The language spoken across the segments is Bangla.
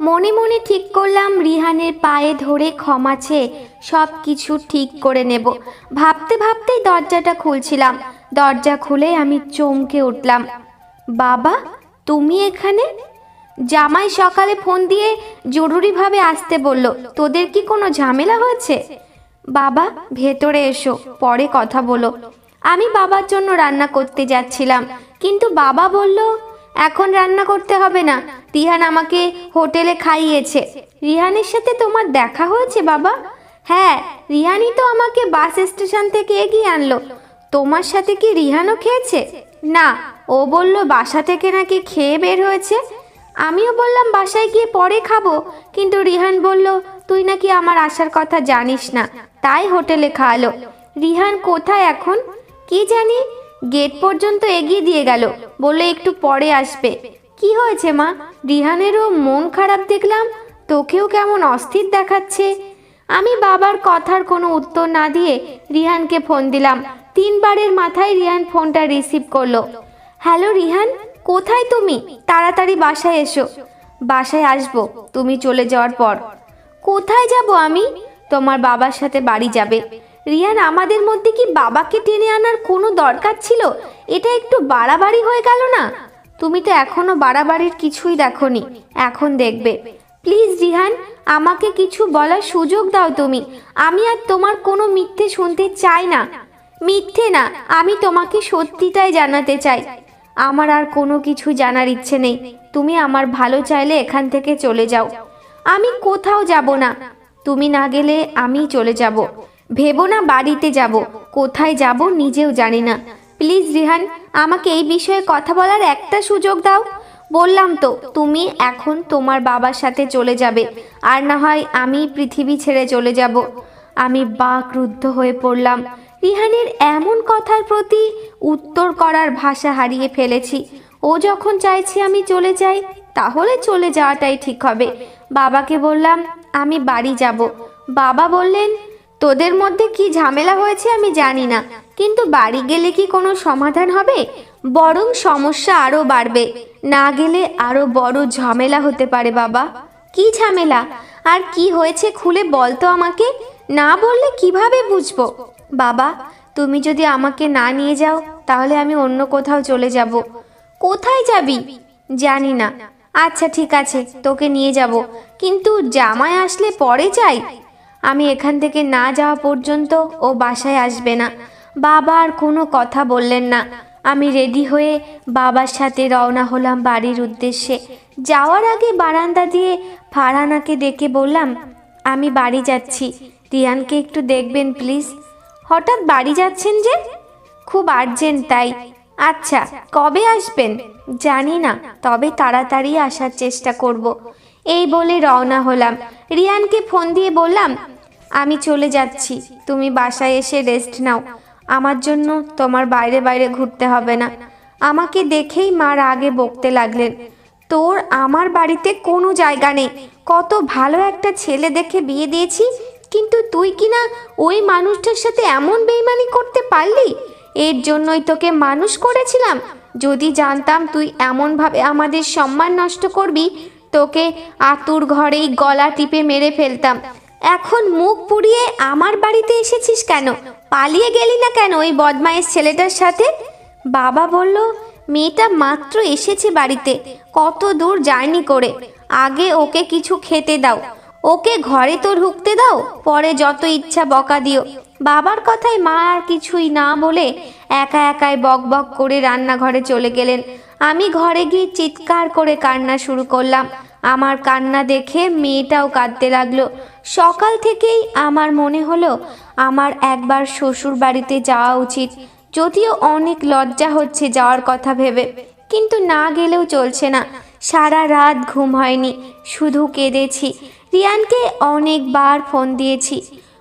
মনে মনে ঠিক করলাম, রিহানের পায়ে ধরে ক্ষমা চেয়ে সব কিছু ঠিক করে নেব। ভাবতে ভাবতেই দরজাটা খুলছিলাম। দরজা খুলে আমি চমকে উঠলাম। বাবা, তুমি এখানে? জামাই সকালে ফোন দিয়ে জরুরিভাবে আসতে বলল, তোদের কি কোনো ঝামেলা হয়েছে? বাবা, ভেতরে এসো, পরে কথা বলো। আমি বাবার জন্য রান্না করতে যাচ্ছিলাম, কিন্তু বাবা বলল, এখন রান্না করতে হবে না। রিহান আমাকে হোটেলে খাইয়েছে। রিহানের সাথে তোমার দেখা হয়েছে, বাবা? হ্যাঁ রিহানই তো আমাকে বাস স্টেশন থেকে এগিয়ে আনলো। তোমার সাথে কি রিহানও খেয়েছে? না, ও বলল, বাসা থেকে নাকি খেয়ে বের হয়েছে? আমিও বললাম, বাসায় গিয়ে পরে খাব। কিন্তু রিহান বলল, তুই নাকি আমার আসার কথা জানিস না। তাই হোটেলে খাওয়ালো। রিহান কোথায় এখন? কি জানি, গেট পর্যন্ত এগিয়ে দিয়ে গেল। বলে একটু পরে আসবে। কি হয়েছে, মা? রিহানেরও মন খারাপ দেখলাম, তোকেও কেমন অস্থির দেখাচ্ছে। আমি বাবার কথার কোনো উত্তর না দিয়ে রিহানকে ফোন দিলাম। তিনবারের মাথায় রিহান ফোনটা রিসিভ করল। হ্যালো রিহান, কোথায় তুমি? তাড়াতাড়ি বাসায় এসো। বাসায় আসব, তুমি চলে যাওয়ার পর। কোথায় যাব আমি? তোমার বাবার সাথে বাড়ি যাবে। রিয়ান আমাদের মধ্যে কি বাবাকে টেনে আনার কোনো দরকার ছিল? এটা একটু বাড়াবাড়ি হয়ে গেল না? তুমি তো এখনও বাড়াবাড়ির কিছুই দেখোনি। এখন দেখবে। প্লিজ, রিহান, আমাকে কিছু বলার সুযোগ দাও তুমি। আমি আর তোমার কোনো মিথ্যে শুনতে চাই না। মিথ্যে না, আমি তোমাকে সত্যিটাই জানাতে চাই। আমার আর কোনো কিছু জানার ইচ্ছে নেই। তুমি আমার ভালো চাইলে এখান থেকে চলে যাও। আমি কোথাও যাব না। তুমি না গেলে আমি চলে যাব। ভেবো না বাড়িতে যাব। কোথায় যাব নিজেও জানি না। প্লিজ রিহান, আমাকে এই বিষয়ে কথা বলার একটা সুযোগ দাও। বললাম তো, তুমি এখন তোমার বাবার সাথে চলে যাবে, আর না হয় আমি পৃথিবী ছেড়ে চলে যাব। আমি বাকরুদ্ধ হয়ে পড়লাম। রিহানের এমন কথার প্রতি উত্তর করার ভাষা হারিয়ে ফেলেছি। ও যখন চাইছে আমি চলে যাই, তাহলে চলে যাওয়াটাই ঠিক হবে। বাবাকে বললাম, আমি বাড়ি যাব। বাবা বললেন, তোদের মধ্যে কি ঝামেলা হয়েছে আমি জানি না। কিন্তু বাড়ি গেলে কি কোনো সমাধান হবে? বরং সমস্যা আরও বাড়বে। না গেলে আরও বড় ঝামেলা হতে পারে বাবা। কি ঝামেলা? আর কি হয়েছে খুলে বল তো আমাকে। না বললে কীভাবে বুঝব? বাবা, তুমি যদি আমাকে না নিয়ে যাও, তাহলে আমি অন্য কোথাও চলে যাব। কোথায় যাবি? জানি না। আচ্ছা ঠিক আছে, তোকে নিয়ে যাব। কিন্তু জামাই আসলে পরে যাই? আমি এখান থেকে না যাওয়া পর্যন্ত ও বাসায় আসবে না। বাবা আর কোনো কথা বললেন না। আমি রেডি হয়ে বাবার সাথে রওনা হলাম বাড়ির উদ্দেশ্যে। যাওয়ার আগে বারান্দা দিয়ে ফারহানাকে ডেকে বললাম, আমি বাড়ি যাচ্ছি। রিয়ানকে একটু দেখবেন, প্লিজ। হঠাৎ বাড়ি যাচ্ছেন যে? খুব আর্জেন্ট তাই। আচ্ছা কবে আসবেন? জানি না, তবে তাড়াতাড়ি আসার চেষ্টা করব। এই বলে রওনা হলাম। রিয়ানকে ফোন দিয়ে বললাম, আমি চলে যাচ্ছি। তুমি বাসায় এসে রেস্ট নাও। আমার জন্য তোমার বাইরে বাইরে ঘুরতে হবে না। আমাকে দেখেই মার আগে বকতে লাগলেন। তোর আমার বাড়িতে কোনো জায়গা নেই। কত ভালো একটা ছেলে দেখে বিয়ে দিয়েছি, কিন্তু তুই কিনা ওই মানুষটার সাথে এমন বেইমানি করতে পারলি? এর জন্যই তোকে মানুষ করেছিলাম। যদি জানতাম তুই এমনভাবে আমাদের সম্মান নষ্ট করবি, তোকে আতুর ঘরেই গলা টিপে মেরে ফেলতাম। এখন মুখ পুড়িয়ে আমার বাড়িতে এসেছিস কেন? পালিয়ে গেলি না কেন ওই বদমাইশ ছেলেটার সাথে? বাবা বলল, মেয়েটা মাত্র এসেছে বাড়িতে, কত দূর জার্নি করে। আগে ওকে কিছু খেতে দাও। ওকে ঘরে তো ঢুকতে দাও, পরে যত ইচ্ছা বকা দিও। বাবার কথায় মা আর কিছুই না বলে একা একাই বক বক করে রান্নাঘরে চলে গেলেন। আমি ঘরে গিয়ে চিৎকার করে কান্না শুরু করলাম। আমার কান্না দেখে মেয়েটাও কাঁদতে লাগল। সকাল থেকেই আমার মনে হলো আমার একবার শ্বশুর বাড়িতে যাওয়া উচিত। যদিও অনেক লজ্জা হচ্ছে যাওয়ার কথা ভেবে, কিন্তু না গেলেও চলছে না। সারা রাত ঘুম হয়নি, শুধু কেঁদেছি। রিয়ানকে অনেকবার ফোন দিয়েছি।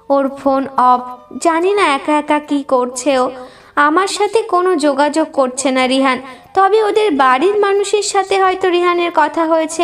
ওর ফোন অফ, জানি না একা একা কি করছে ও। আমার সাথে কোনো যোগাযোগ করছে না রিহান। তবে ওদের বাড়ির মানুষের সাথে হয়তো রিহানের কথা হয়েছে।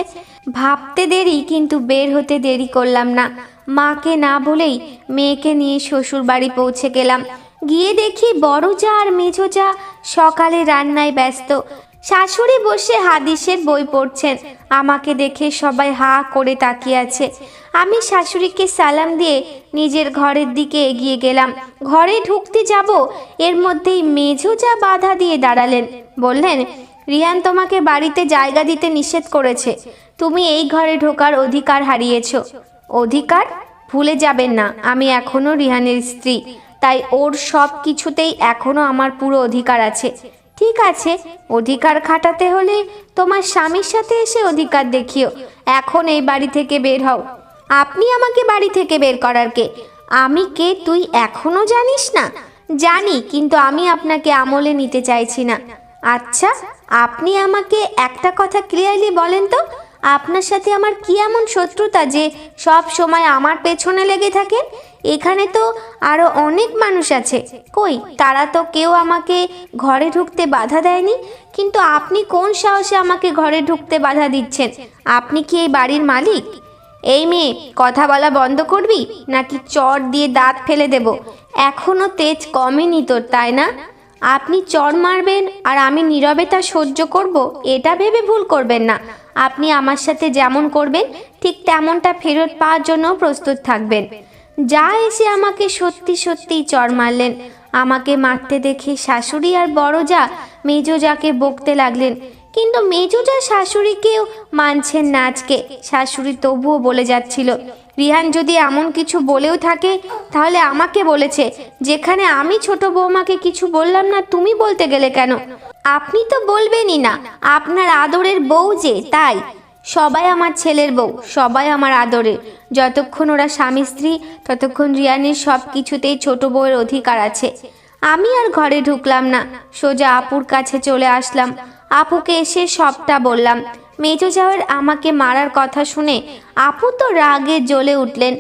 ভাবতে দেরি, কিন্তু বের হতে দেরি করলাম না। মাকে না বলেই মেয়েকে নিয়ে শ্বশুর বাড়ি পৌঁছে গেলাম। গিয়ে দেখি বড় যা আর মেঝো যা, সকালে রান্নায় ব্যস্ত। শাশুড়ি বসে হাদিসের বই পড়ছেন। আমাকে দেখে সবাই হা করে তাকিয়ে আছে। আমি শাশুড়িকে সালাম দিয়ে নিজের ঘরের দিকে এগিয়ে গেলাম। ঘরে ঢুকতে যাব, এর মধ্যেই মেঝো যা বাধা দিয়ে দাঁড়ালেন। বললেন, রিয়ান তোমাকে বাড়িতে জায়গা দিতে নিষেধ করেছে। তুমি এই ঘরে ঢোকার অধিকার হারিয়েছো। অধিকার ভুলে যাবেন না, আমি এখনও রিহানের স্ত্রী, তাই ওর সব কিছুতেই এখনও আমার পুরো অধিকার আছে। ঠিক আছে, অধিকার খাটাতে হলে তোমার স্বামীর সাথে এসে অধিকার দেখিও, এখন এই বাড়ি থেকে বের হও। আপনি আমাকে বাড়ি থেকে বের করার কে? আমি কে তুই এখনও জানিস না? জানি, কিন্তু আমি আপনাকে আমলে নিতে চাইছি না। আচ্ছা আপনি আমাকে একটা কথা ক্লিয়ারলি বলেন তো? আপনার সাথে আমার কি এমন শত্রুতা যে সব সময় আমার পেছনে লেগে থাকেন এখানে তো আরও অনেক মানুষ আছে। কই, তারা তো কেউ আমাকে ঘরে ঢুকতে বাধা দেয়নি? কিন্তু আপনি কোন সাহসে আমাকে ঘরে ঢুকতে বাধা দিচ্ছেন? আপনি কি এই বাড়ির মালিক? এই মেয়ে, কথা বলা বন্ধ করবি? নাকি চট দিয়ে দাঁত ফেলে দেব? এখনও তেজ কমেনি তোর, তাই না? আপনি চর মারবেন আর আমি নীরবে তা সহ্য করব, এটা ভেবে ভুল করবেন না। আপনি আমার সাথে যেমন করবেন, ঠিক তেমনটা ফেরত পাওয়ার জন্য প্রস্তুত থাকবেন। যা এসে আমাকে সত্যি সত্যিই চর মারলেন। আমাকে মারতে দেখে শাশুড়ি আর বড় যা, মেজো যাকে বকতে লাগলেন। কিন্তু মেজো যা শাশুড়িকেও মানছেন না আজকে, শাশুড়ি তবুও বলে যাচ্ছিল রিহান যদি এমন কিছু বলেও থাকে, তাহলে আমাকে বলেছে। যেখানে আমি ছোট বৌমাকে কিছু বললাম না, তুমি বলতে গেলে কেন? আপনি তো বলবেনই না। আপনার আদরের বউ যে, তাই। সবাই আমার ছেলের বউ, সবাই আমার আদরের। যতক্ষণ ওরা স্বামী, স্ত্রী, ততক্ষণ রিয়ানের সব কিছুতেই ছোট বউয়ের অধিকার আছে। আমি আর ঘরে ঢুকলাম না। সোজা আপুর কাছে চলে আসলাম। আপুকে এসে সবটা বললাম। মেজো যাওয়ার আমাকে মারার কথা শুনে আপু তো রাগে জ্বলে উঠলেন।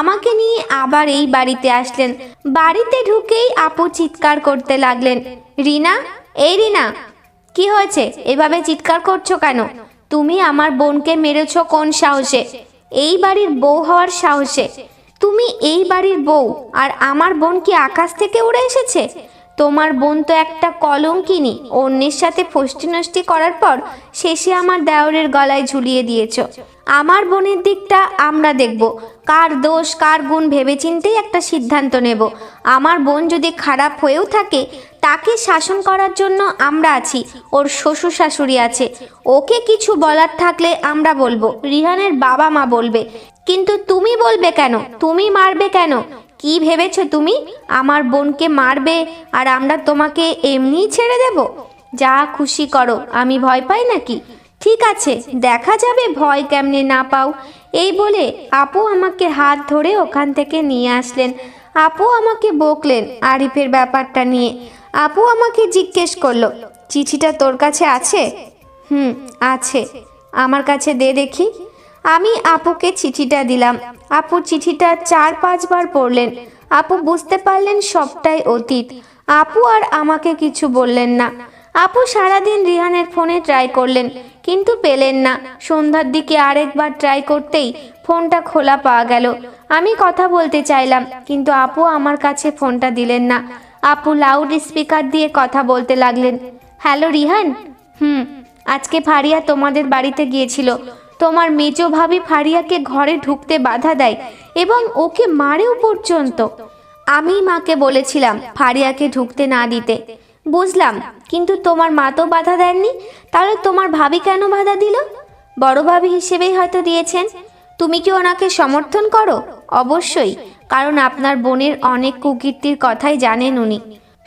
আমাকে নিয়ে আবার এই বাড়িতে আসলেন। বাড়িতে ঢুকেই আপু চিৎকার করতে লাগলেন। রিনা, এই রিনা, কি হয়েছে? এভাবে চিৎকার করছ কেন? তুমি আমার বোনকে মেরেছ কোন সাহসে? এই বাড়ির বউ হওয়ার সাহসে। তুমি এই বাড়ির বউ, আর আমার বোন কি আকাশ থেকে উড়ে এসেছে? তোমার বোন তো একটা কলঙ্কিনী। অন্যের সাথে ফষ্টি নষ্টি করার পর শেষে আমার দেওরের গলায় ঝুলিয়ে দিয়েছ। আমার বোনের দিকটা আমরা দেখব। কার দোষ, কার গুণ ভেবেচিন্তেই একটা সিদ্ধান্ত নেব। আমার বোন যদি খারাপ হয়েও থাকে, তাকে শাসন করার জন্য আমরা আছি, ওর শ্বশুর শাশুড়ি আছে। ওকে কিছু বলার থাকলে আমরা বলব। রিহানের বাবা মা বলবে, কিন্তু তুমি বলবে কেন? তুমি মারবে কেন? কি ভেবেছো তুমি? আমার বোনকে মারবে আর আমরা তোমাকে এমনিই ছেড়ে দেব? যা খুশি করো, আমি ভয় পাই নাকি? ঠিক আছে, দেখা যাবে, ভয় কেমনে না পাও। এই বলে আপু আমাকে হাত ধরে ওখান থেকে নিয়ে আসলেন। আপু আমাকে বকলেন আরিফের ব্যাপারটা নিয়ে। আপু আমাকে জিজ্ঞেস করল, চিঠিটা তোর কাছে আছে? হুম, আছে। আমার কাছে দে দেখি। আমি আপুকে চিঠিটা দিলাম। আপু চিঠিটা চার পাঁচবার পড়লেন। আপু বুঝতে পারলেন সবটাই অতীত। আপু আর আমাকে কিছু বললেন না। আপু সারাদিন রিহানের ফোনে ট্রাই করলেন, কিন্তু পেলেন না। সন্ধ্যার দিকে আরেকবার ট্রাই করতেই ফোনটা খোলা পাওয়া গেল। আমি কথা বলতে চাইলাম, কিন্তু আপু আমার কাছে ফোনটা দিলেন না। আপু লাউড স্পিকার দিয়ে কথা বলতে লাগলেন হ্যালো রিহান? হুম, আজকে ফারিয়া তোমাদের বাড়িতে গিয়েছিল। তোমার মেজো ভাবি ফারিয়াকে ঘরে ঢুকতে বাধা দেয় এবং ওকে মারেও পর্যন্ত। আমি মাকে বলেছিলাম ফারিয়াকে ঢুকতে না দিতে। বুঝলাম, কিন্তু তোমার মা তো বাধা দেননি, তাহলে তোমার ভাবি কেন বাধা দিল? বড় ভাবি হিসেবেই হয়তো দিয়েছেন। তুমি কি ওনাকে সমর্থন করো? অবশ্যই, কারণ আপনার বোনের অনেক কুকীর্তির কথাই জানেন উনি।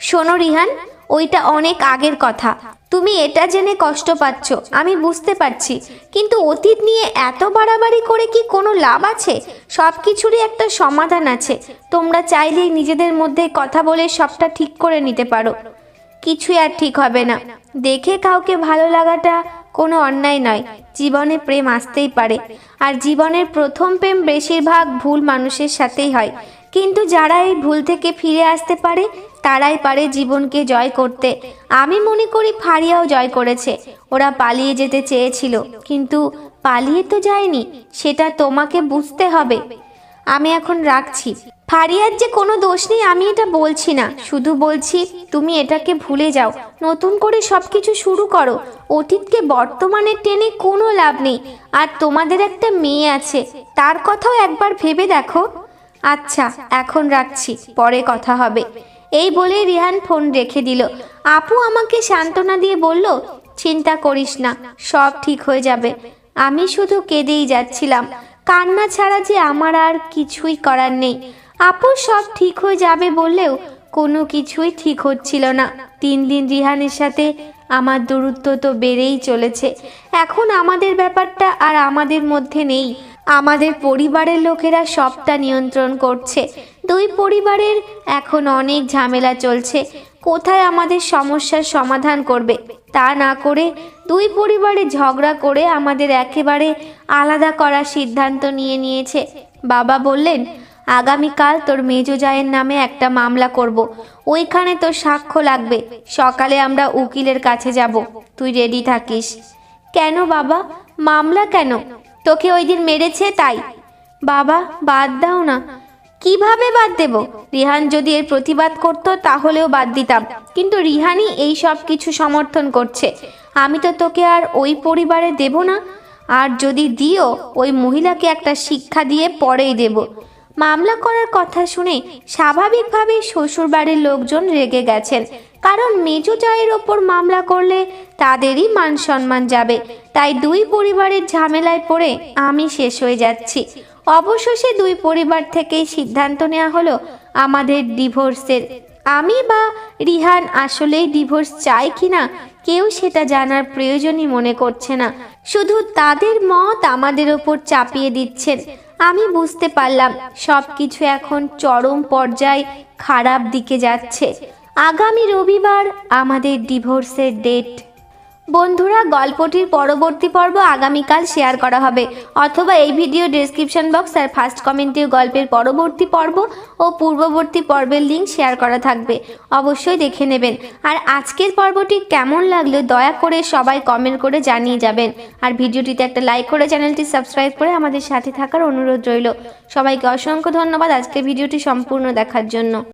শোনো রিহান, ওইটা অনেক আগের কথা। তুমি এটা জেনে কষ্ট পাচ্ছ, আমি বুঝতে পারছি। কিন্তু অতীত নিয়ে এত বাড়াবাড়ি করে কি কোনো লাভ আছে? সব কিছুরই একটা সমাধান আছে। তোমরা চাইলেই নিজেদের মধ্যে কথা বলে সবটা ঠিক করে নিতে পারো। কিছুই আর ঠিক হবে না। দেখে কাউকে ভালো লাগাটা কোনো অন্যায় নয়। জীবনে প্রেম আসতেই পারে। আর জীবনের প্রথম প্রেম বেশিরভাগ ভুল মানুষের সাথেই হয়। কিন্তু যারা এই ভুল থেকে ফিরে আসতে পারে তারাই পারে জীবনকে জয় করতে। আমি মনে করি ফারিয়াও জয় করেছে। ওরা পালিয়ে যেতে চেয়েছিল, কিন্তু পালিয়ে তো যায়নি, সেটা তোমাকে বুঝতে হবে। আমি এখন রাখছি। ফারিয়ার যে কোনো দোষ নেই, আমি এটা বলছি না। শুধু বলছি, তুমি এটাকে ভুলে যাও। নতুন করে সব কিছু শুরু করো। অতীতকে বর্তমানে টেনে কোনো লাভ নেই। আর তোমাদের একটা মেয়ে আছে। তার কথাও একবার ভেবে দেখো। আচ্ছা এখন রাখছি। পরে কথা হবে। এই বলে রিহান ফোন রেখে দিল। আপু আমাকে সান্ত্বনা দিয়ে বলল, চিন্তা করিস না, সব ঠিক হয়ে যাবে। আমি শুধু কেঁদেই যাচ্ছিলাম। কান্না ছাড়া যে আমার আর কিছুই করার নেই। আপু, সব ঠিক হয়ে যাবে বললেও কোনো কিছুই ঠিক হচ্ছিল না। তিন দিন রিহানের সাথে আমার দূরত্ব তো বেড়েই চলেছে। এখন আমাদের ব্যাপারটা আর আমাদের মধ্যে নেই। আমাদের পরিবারের লোকেরা সবটা নিয়ন্ত্রণ করছে। দুই পরিবারের এখন অনেক ঝামেলা চলছে। কোথায় আমাদের সমস্যার সমাধান করবে? তা না করে দুই পরিবারে ঝগড়া করে আমাদের একেবারে আলাদা করার সিদ্ধান্ত নিয়ে নিয়েছে। বাবা বললেন, আগামীকাল তোর মেজো জায়ের নামে একটা মামলা করব। ওইখানে তোর সাক্ষ্য লাগবে। সকালে আমরা উকিলের কাছে যাব। তুই রেডি থাকিস। কেন বাবা? মামলা কেন? তোকে ওই দিন মেরেছে তাই? বাবা, বাদ দাও না। কীভাবে বাদ দেব? রিহান যদি এর প্রতিবাদ করতো, তাহলেও বাদ দিতাম। কিন্তু রিহানই এই সব কিছু সমর্থন করছে। আমি তো তোকে আর ওই পরিবারে দেব না। আর যদি দিও, ওই মহিলাকে একটা শিক্ষা দিয়ে পরেই দেব। মামলা করার কথা শুনে স্বাভাবিকভাবেই শ্বশুরবাড়ির লোকজন রেগে গেছেন। কারণ মেজো জায়ের ওপর মামলা করলে তাদেরই মান সম্মান যাবে। তাই দুই পরিবারের ঝামেলায় পড়ে আমি শেষ হয়ে যাচ্ছি। অবশেষে দুই পরিবার থেকেই সিদ্ধান্ত নেওয়া হলো আমাদের ডিভোর্সের। আমি বা রিহান আসলেই ডিভোর্স চাই কিনা কেউ সেটা জানার প্রয়োজনই মনে করছে না। শুধু তাদের মত আমাদের ওপর চাপিয়ে দিচ্ছেন। আমি বুঝতে পারলাম সব কিছু এখন চরম পর্যায়ে খারাপ দিকে যাচ্ছে। আগামী রবিবার আমাদের ডিভোর্সের ডেট। বন্ধুরা, গল্পটির পরবর্তী পর্ব আগামীকাল শেয়ার করা হবে। অথবা এই ভিডিও ডেসক্রিপশন বক্স আর ফার্স্ট কমেন্টে গল্পের পরবর্তী পর্ব ও পূর্ববর্তী পর্বের লিঙ্ক শেয়ার করা থাকবে। অবশ্যই দেখে নেবেন। আর আজকের পর্বটি কেমন লাগল দয়া করে সবাই কমেন্ট করে জানিয়ে যাবেন। আর ভিডিওটিতে একটা লাইক করে চ্যানেলটি সাবস্ক্রাইব করে আমাদের সাথে থাকার অনুরোধ রইল। সবাইকে অসংখ্য ধন্যবাদ আজকের ভিডিওটি সম্পূর্ণ দেখার জন্য।